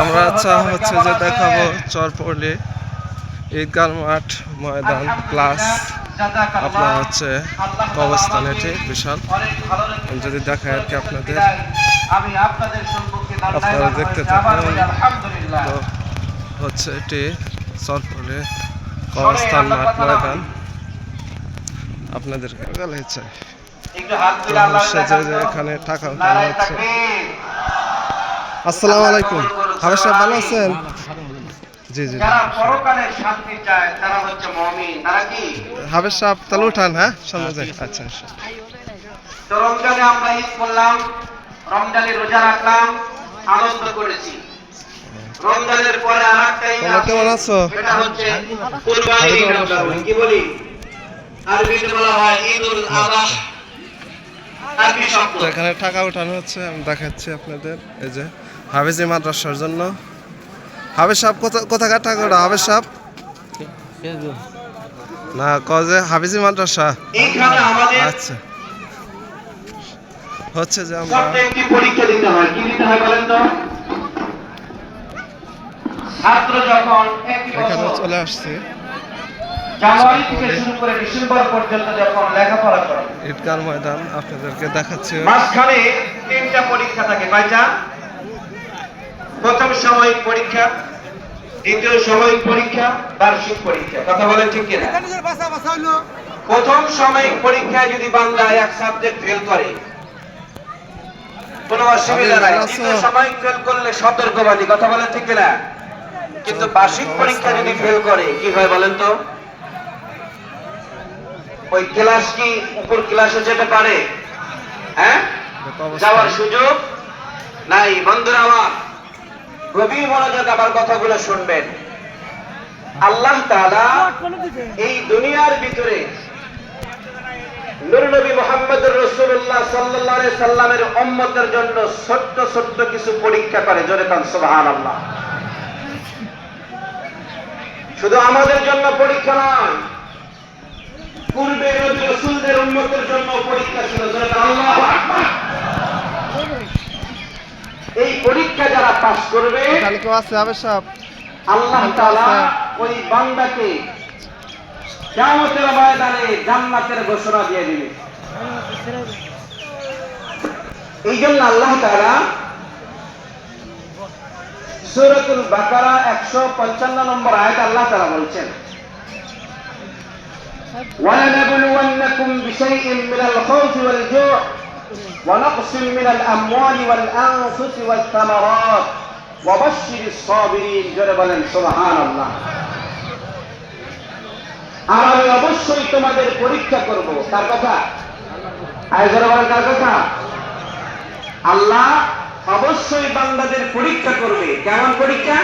আমরা হবে, হচ্ছে যে? দেখাবো চরপলি ঈদগাহ মাঠ ময়দান প্লাস আপনার হচ্ছে আমাকে এটি বিশাল। যদি দেখাই আর কি আপনাদের। আপনারা দেখতে থাকুন। তো হচ্ছে এটি চরপলি কবরস্থান মাঠ ময়দান আপনাদের গেলে চাই। এখানে টাকা উঠানো হচ্ছে। আসসালামু আলাইকুম। হাবেশ সাহেব ভালো আছেন? জি জি যারা পরকালের শান্তি চায় তারা হচ্ছে মুমিন। তারা কি? হাবেশ সাহেব তাহলে উঠান হ্যাঁ? সামনে যাই। আচ্ছা আচ্ছা। তো রমজানে আমরা ঈদ করলাম রমজানে রোজা রাখলাম আনন্দ করেছি। রমজানের পরে আর একটা ঈদ আছে, কেমন আছো? সেটা হচ্ছে কুরবানি ঈদ আমরা কি বলি? আরবিতে বলা হয় ঈদুল আযহা এখানে টাকা উঠানো হচ্ছে আমি দেখাচ্ছি আপনাদের। এই যে হাফেজি মাদ্রাসার জন্য। হাফেজ সাহেব কোথা কোথাকার টাকা ওটা হাফেজ সাহেব? না কজে হাফিজি মাদ্রাসা? এইখানে আমাদের আচ্ছা। হচ্ছে যে আমরা পরীক্ষা দিতে হয়। কি দিতে হয় বলেন তো? ছাত্র যখন এখানে বছর চলে আসছি। জানুয়ারি থেকে শুরু করে ডিসেম্বর পর্যন্ত যখন লেখাপড়া করে। ঈদগার ময়দান আপনাদেরকে দেখাচ্ছি। মাঝখানে তিনটা পরীক্ষা থাকে। কয়টা? প্রথম সাময়িক পরীক্ষা দ্বিতীয় সাময়িক পরীক্ষা বার্ষিক পরীক্ষা। কথা বলেন ঠিক কিনা? প্রথম সাময়িক পরীক্ষায় যদি বাংলা এক সাবজেক্ট ফেল করে কোনো অসুবিধা নাই। দ্বিতীয় সাময়িক ফেল করলে সতর্কবাদী কথা বলেন ঠিক কিনা? কিন্তু বার্ষিক পরীক্ষা যদি ফেল করে কি হয় বলেন তো? ওই ক্লাস কি উপর ক্লাসে যেতে পারে? হ্যাঁ? যাওয়ার সুযোগ নাই। বন্ধুরা আমার গভীর মনোযোগ আবার কথাগুলো শুনবেন। আল্লাহ তাআলা এই দুনিয়ার ভিতরে নূর নবী মোহাম্মদুর রাসূলুল্লাহ সাল্লাল্লাহু আলাইহি সাল্লামের উম্মতের জন্য ছোট্ট ছোট্ট কিছু পরীক্ষা করে। জোরে সুবহানাল্লাহ। শুধু আমাদের জন্য পরীক্ষা নয় পূর্বে রসুলদের উন্মতের জন্য পরীক্ষা ছিল। জোরে আল্লাহু আকবার এই পরীক্ষা যারা পাশ করবে এখানে কেউ আছে হাফেজ সাহেব আল্লাহ তাআলা ওই বান্দাকে কিয়ামতের ময়দানে জান্নাতের ঘোষণা দিয়ে দিবে এই জন্য আল্লাহ তাআলা সূরাতুল বাকারা 155 নম্বর আয়াত আল্লাহ তাআলা বলছেন ولنبلونكم بشيء من الخوف والجوع ونقص من الأموال والأنفس والثمرات وبشر الصابرين জোরে বলেন সুবহান আল্লাহ আর আমি অবশ্যই তোমাদের পরীক্ষা করব তার কথা আয় জোরে বলেন কার কথা আল্লাহ অবশ্যই বান্দাদের পরীক্ষা করবে কেমন পরীক্ষা